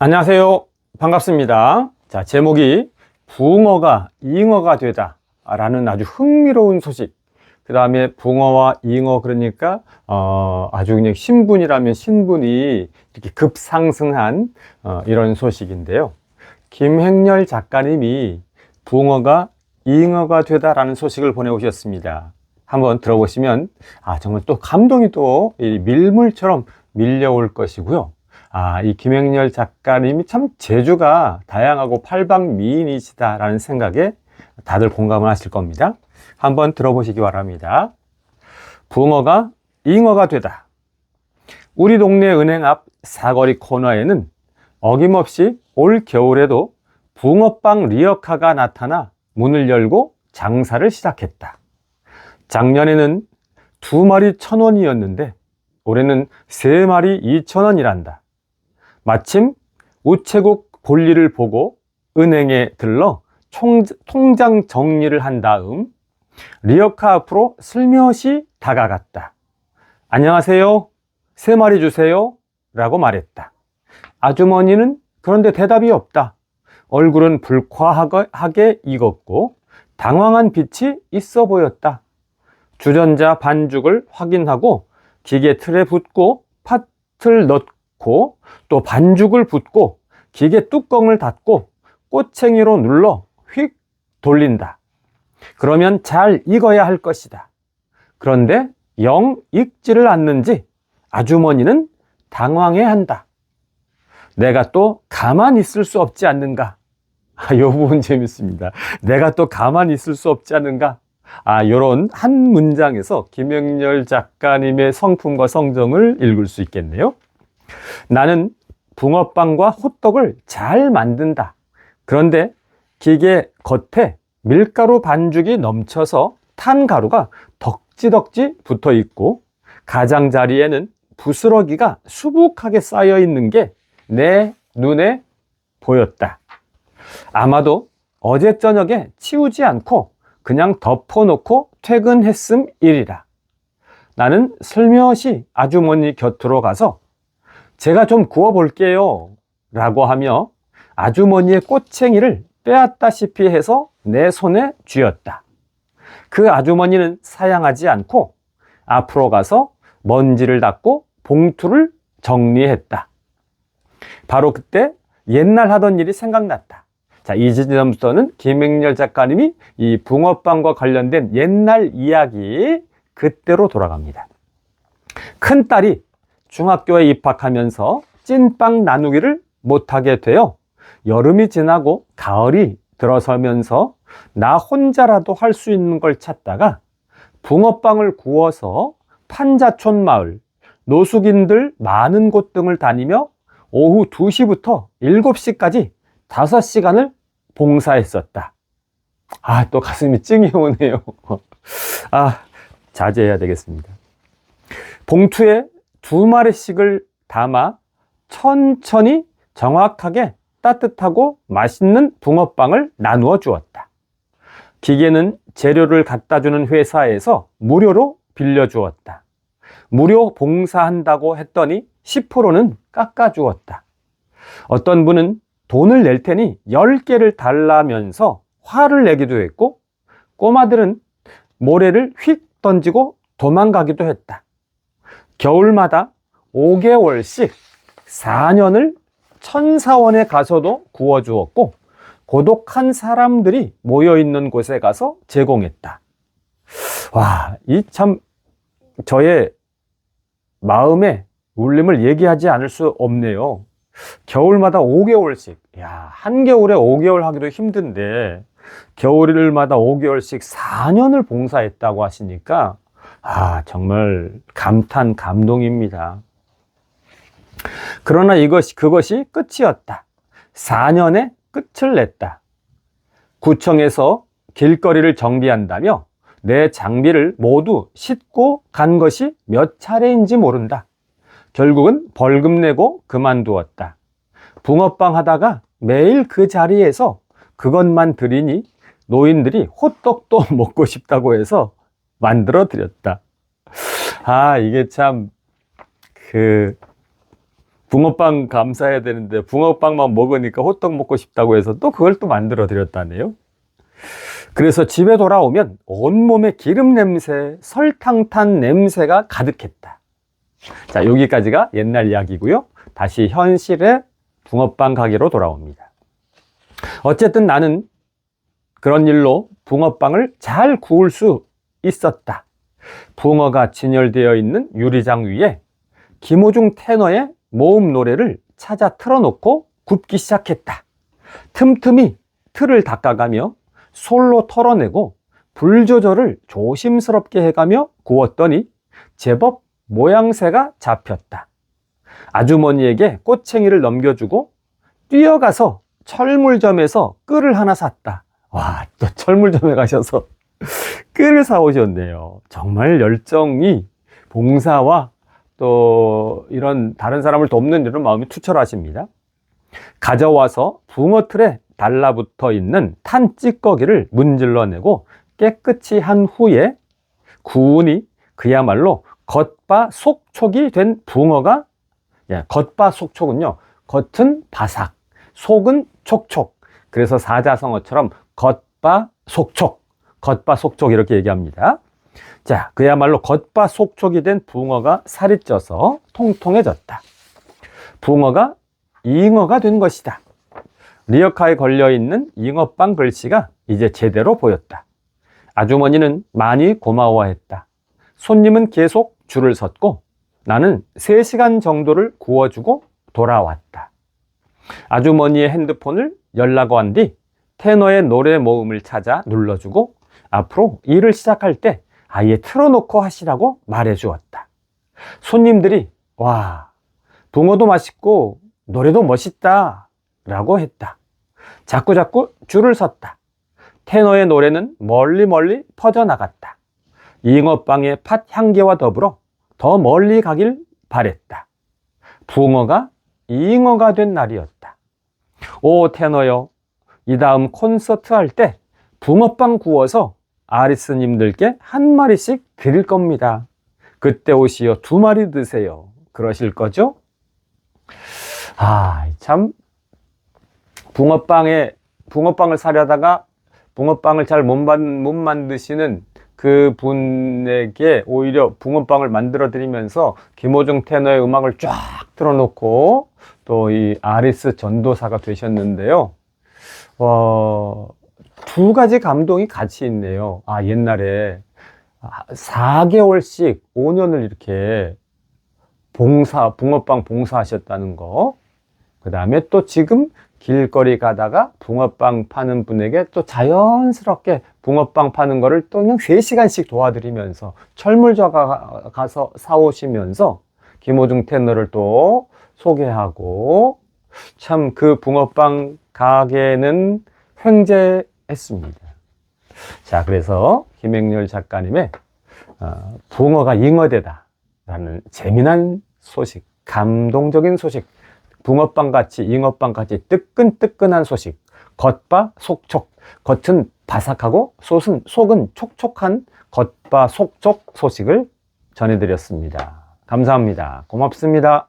안녕하세요. 반갑습니다. 자, 제목이 붕어가 잉어가 되다. 라는 아주 흥미로운 소식. 그 다음에 붕어와 잉어 그러니까, 어, 아주 그냥 신분이라면 신분이 이렇게 급상승한 어, 이런 소식인데요. 김행렬 작가님이 붕어가 잉어가 되다라는 소식을 보내오셨습니다. 한번 들어보시면, 아, 정말 또 감동이 또이 밀물처럼 밀려올 것이고요. 아, 이 김행렬 작가님이 참 재주가 다양하고 팔방미인이시다라는 생각에 다들 공감을 하실 겁니다. 한번 들어보시기 바랍니다. 붕어가 잉어가 되다. 우리 동네 은행 앞 사거리 코너에는 어김없이 올 겨울에도 붕어빵 리어카가 나타나 문을 열고 장사를 시작했다. 작년에는 두 마리 천 원이었는데 올해는 세 마리 이천 원이란다. 마침 우체국 볼일을 보고 은행에 들러 총, 통장 정리를 한 다음 리어카 앞으로 슬며시 다가갔다. 안녕하세요. 세 마리 주세요. 라고 말했다. 아주머니는 그런데 대답이 없다. 얼굴은 불쾌하게 익었고 당황한 빛이 있어 보였다. 주전자 반죽을 확인하고 기계 틀에 붓고 팥을 넣고 또 반죽을 붓고 기계 뚜껑을 닫고 꼬챙이로 눌러 휙 돌린다. 그러면 잘 익어야 할 것이다. 그런데 영 익지를 않는지 아주머니는 당황해 한다. 내가 또 가만히 있을 수 없지 않는가? 아, 이 부분 재밌습니다. 내가 또 가만히 있을 수 없지 않는가? 아, 요런 한 문장에서 김영렬 작가님의 성품과 성정을 읽을 수 있겠네요. 나는 붕어빵과 호떡을 잘 만든다. 그런데 기계 겉에 밀가루 반죽이 넘쳐서 탄 가루가 덕지덕지 붙어 있고 가장자리에는 부스러기가 수북하게 쌓여 있는 게 내 눈에 보였다. 아마도 어제 저녁에 치우지 않고 그냥 덮어놓고 퇴근했음 일이라. 나는 슬며시 아주머니 곁으로 가서 제가 좀 구워볼게요. 라고 하며 아주머니의 꼬챙이를 빼앗다시피 해서 내 손에 쥐었다. 그 아주머니는 사양하지 않고 앞으로 가서 먼지를 닦고 봉투를 정리했다. 바로 그때 옛날 하던 일이 생각났다. 자, 이 지점부터는 김행렬 작가님이 이 붕어빵과 관련된 옛날 이야기 그때로 돌아갑니다. 큰 딸이 중학교에 입학하면서 찐빵 나누기를 못하게 되어 여름이 지나고 가을이 들어서면서 나 혼자라도 할 수 있는 걸 찾다가 붕어빵을 구워서 판자촌 마을, 노숙인들 많은 곳 등을 다니며 오후 2시부터 7시까지 5시간을 봉사했었다. 아, 또 가슴이 찡이 오네요. 아, 자제해야 되겠습니다. 봉투에 두 마리씩을 담아 천천히 정확하게 따뜻하고 맛있는 붕어빵을 나누어 주었다. 기계는 재료를 갖다 주는 회사에서 무료로 빌려 주었다. 무료 봉사한다고 했더니 10%는 깎아 주었다. 어떤 분은 돈을 낼 테니 10개를 달라면서 화를 내기도 했고, 꼬마들은 모래를 휙 던지고 도망가기도 했다. 겨울마다 5개월씩 4년을 천사원에 가서도 구워주었고, 고독한 사람들이 모여있는 곳에 가서 제공했다. 와, 이 참, 저의 마음에 울림을 얘기하지 않을 수 없네요. 겨울마다 5개월씩. 야, 한겨울에 5개월 하기도 힘든데, 겨울마다 5개월씩 4년을 봉사했다고 하시니까, 아, 정말 감탄, 감동입니다. 그러나 이것이, 그것이 끝이었다. 4년의 끝을 냈다. 구청에서 길거리를 정비한다며 내 장비를 모두 싣고 간 것이 몇 차례인지 모른다. 결국은 벌금 내고 그만두었다. 붕어빵 하다가 매일 그 자리에서 그것만 드리니 노인들이 호떡도 먹고 싶다고 해서 만들어 드렸다. 아, 이게 참, 그, 붕어빵 감사해야 되는데 붕어빵만 먹으니까 호떡 먹고 싶다고 해서 또 그걸 또 만들어 드렸다네요. 그래서 집에 돌아오면 온몸에 기름 냄새, 설탕 탄 냄새가 가득했다. 자, 여기까지가 옛날 이야기고요. 다시 현실의 붕어빵 가게로 돌아옵니다. 어쨌든 나는 그런 일로 붕어빵을 잘 구울 수 있었다. 붕어가 진열되어 있는 유리장 위에 김호중 테너의 모음 노래를 찾아 틀어놓고 굽기 시작했다. 틈틈이 틀을 닦아가며 솔로 털어내고 불 조절을 조심스럽게 해가며 구웠더니 제법 모양새가 잡혔다. 아주머니에게 꼬챙이를 넘겨주고 뛰어가서 철물점에서 끓을 하나 샀다. 와, 또 철물점에 가셔서 끓을 사오셨네요. 정말 열정이 봉사와 또 이런 다른 사람을 돕는 이런 마음이 투철하십니다. 가져와서 붕어 틀에 달라붙어 있는 탄 찌꺼기를 문질러내고 깨끗이 한 후에 구우니 그야말로 겉바 속촉이 된 붕어가 예, 겉바 속촉은요 겉은 바삭 속은 촉촉 그래서 사자성어처럼 겉바 속촉 겉바 속촉 이렇게 얘기합니다. 자 그야말로 겉바 속촉이 된 붕어가 살이 쪄서 통통해졌다. 붕어가 잉어가 된 것이다. 리어카에 걸려있는 잉어빵 글씨가 이제 제대로 보였다. 아주머니는 많이 고마워했다. 손님은 계속 줄을 섰고 나는 3시간 정도를 구워주고 돌아왔다. 아주머니의 핸드폰을 연락한 뒤 테너의 노래 모음을 찾아 눌러주고 앞으로 일을 시작할 때 아예 틀어놓고 하시라고 말해 주었다. 손님들이 와 붕어도 맛있고 노래도 멋있다 라고 했다. 자꾸자꾸 줄을 섰다. 테너의 노래는 멀리 멀리 퍼져나갔다. 잉어빵의 팥 향기와 더불어 더 멀리 가길 바랬다. 붕어가 잉어가 된 날이었다. 오 테너요, 이 다음 콘서트 할 때 붕어빵 구워서 아리스님들께 한 마리씩 드릴 겁니다. 그때 오시어 두 마리 드세요. 그러실 거죠? 아, 참 붕어빵에 붕어빵을 사려다가 붕어빵을 잘 못 만드시는 그 분에게 오히려 붕어빵을 만들어 드리면서 김호중 테너의 음악을 쫙 틀어놓고 또 이 아리스 전도사가 되셨는데요. 어, 두 가지 감동이 같이 있네요. 아, 옛날에 4개월씩 5년을 이렇게 봉사, 붕어빵 봉사하셨다는 거. 그 다음에 또 지금 길거리 가다가 붕어빵 파는 분에게 또 자연스럽게 붕어빵 파는 거를 또 그냥 3시간씩 도와드리면서 철물저가 가서 사오시면서 김호중 테너를 또 소개하고 참 그 붕어빵 가게는 횡재 했습니다. 자, 그래서 김행렬 작가님의 어, 붕어가 잉어대다 라는 재미난 소식, 감동적인 소식 붕어빵 같이 잉어빵 같이 뜨끈뜨끈한 소식 겉바 속촉 겉은 바삭하고 속은, 속은 촉촉한 겉바 속촉 소식을 전해드렸습니다. 감사합니다. 고맙습니다.